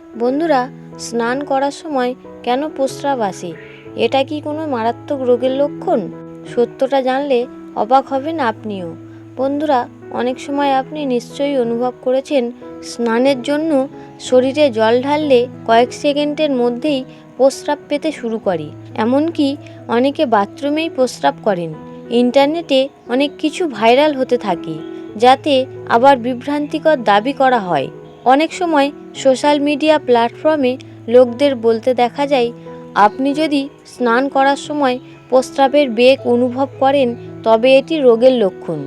বন্ধুরা, স্নান করার সময় কেন প্রস্রাব আসে? এটা কি কোনো মারাত্মক রোগের লক্ষণ? সত্যটা জানলে অবাক হবেন আপনিও। বন্ধুরা, অনেক সময় আপনি নিশ্চয়ই অনুভব করেছেন স্নানের জন্য শরীরে জল ঢাললে কয়েক সেকেন্ডের মধ্যেই প্রস্রাব পেতে শুরু করে। এমনকি অনেকে বাথরুমেই প্রস্রাব করেন। ইন্টারনেটে অনেক কিছু ভাইরাল হতে থাকে, যাতে আবার বিভ্রান্তিকর দাবি করা হয়। অনেক সময় সোশ্যাল মিডিয়া প্ল্যাটফর্মে লোকদের বলতে দেখা যায়, আপনি যদি স্নান করার সময় প্রস্রাবের বেগ অনুভব করেন, তবে এটি রোগের লক্ষণ।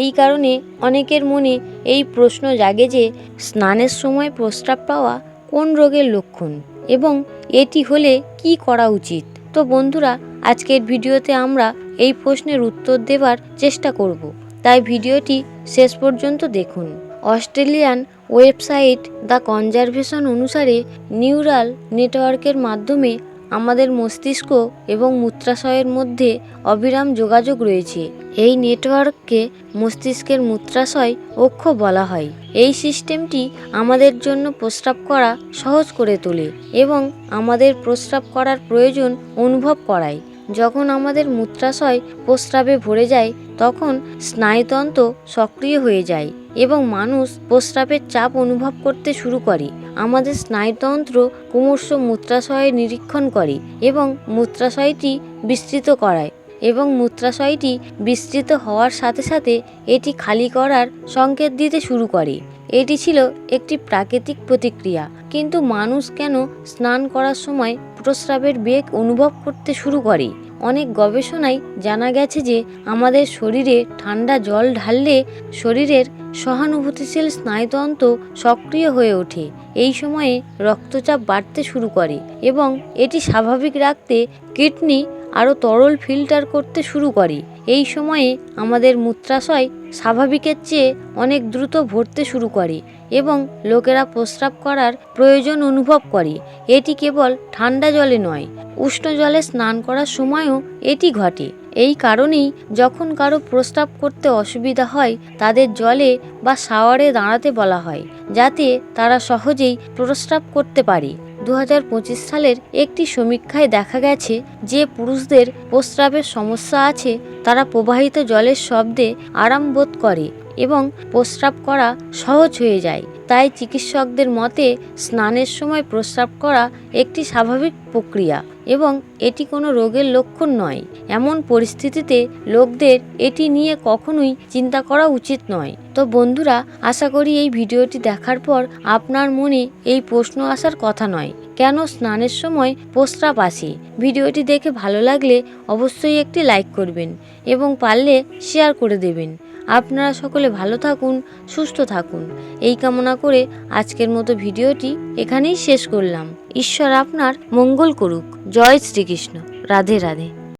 এই কারণে অনেকের মনে এই প্রশ্ন জাগে যে, স্নানের সময় প্রস্রাব পাওয়া কোন রোগের লক্ষণ? এবং এটি হলে কি করা উচিত? তো বন্ধুরা, আজকের ভিডিওতে আমরা এই প্রশ্নের উত্তর দেবার চেষ্টা করব। তাই ভিডিওটি শেষ পর্যন্ত দেখুন। অস্ট্রেলিয়ান ওয়েবসাইট দ্য কনজারভেশন অনুসারে নিউরাল নেটওয়ার্কের মাধ্যমে আমাদের মস্তিষ্ক এবং মূত্রাশয়ের মধ্যে অবিরাম যোগাযোগ রয়েছে। এই নেটওয়ার্ককে মস্তিষ্কের মূত্রাশয় অক্ষ বলা হয়। এই সিস্টেমটি আমাদের জন্য প্রস্রাব করা সহজ করে তোলে এবং আমাদের প্রস্রাব করার প্রয়োজন অনুভব করায়। যখন আমাদের মূত্রাশয় প্রস্রাবে ভরে যায়, তখন স্নায়ুতন্ত্র সক্রিয় হয়ে যায়। এবং মানুষ প্রস্রাবের চাপ অনুভব করতে শুরু করে। আমাদের স্নায়ুতন্ত্র ক্রমশ মূত্রাশয়ে নিরীক্ষণ করে এবং মূত্রাশয়টি বিস্তৃত করায় এবং মূত্রাশয়টি বিস্তৃত হওয়ার সাথে সাথে এটি খালি করার সংকেত দিতে শুরু করে। এটি ছিল একটি প্রাকৃতিক প্রতিক্রিয়া। কিন্তু মানুষ কেন স্নান করার সময় প্রস্রাবের বেগ অনুভব করতে শুরু করে? অনেক গবেষণায় জানা গেছে যে আমাদের শরীরে ঠান্ডা জল ঢাললে শরীরের সহানুভূতিশীল স্নায়ুতন্ত্র সক্রিয় হয়ে ওঠে। এই সময়ে রক্তচাপ বাড়তে শুরু করে এবং এটি স্বাভাবিক রাখতে কিডনি আরও তরল ফিল্টার করতে শুরু করে। এই সময়ে আমাদের মূত্রাশয় স্বাভাবিকের চেয়ে অনেক দ্রুত ভরতে শুরু করে এবং লোকেরা প্রস্রাব করার প্রয়োজন অনুভব করে। এটি কেবল ঠান্ডা জলে নয়, উষ্ণ জলে স্নান করার সময়ও এটি ঘটে। এই কারণেই যখন কারও প্রস্রাব করতে অসুবিধা হয়, তাদের জলে বা শাওয়ারে দাঁড়াতে বলা হয়, যাতে তারা সহজেই প্রস্রাব করতে পারে। দু হাজার পঁচিশ সালের একটি সমীক্ষায় দেখা গেছে যে পুরুষদের প্রস্রাবের সমস্যা আছে, তারা প্রবাহিত জলের শব্দে আরাম বোধ করে এবং প্রস্রাব করা সহজ হয়ে যায়। তাই চিকিৎসকদের মতে, স্নানের সময় প্রস্রাব করা একটি স্বাভাবিক প্রক্রিয়া। এবং এটি কোনো রোগের লক্ষণ নয়। এমন পরিস্থিতিতে লোকদের এটি নিয়ে কখনোই চিন্তা করা উচিত নয়। তো বন্ধুরা, আশা করি এই ভিডিওটি দেখার পর আপনার মনে এই প্রশ্ন আসার কথা নয়। কেন স্নানের সময় প্রস্রাব আসে? ভিডিওটি দেখে ভালো লাগলে অবশ্যই একটি লাইক করবেন এবং পারলে শেয়ার করে দেবেন। আপনারা সকলে ভালো থাকুন, সুস্থ থাকুন। এই কামনা করে আজকের মতো ভিডিওটি এখানেই শেষ করলাম। ঈশ্বর আপনার মঙ্গল করুক। জয় শ্রীকৃষ্ণ। রাধে রাধে।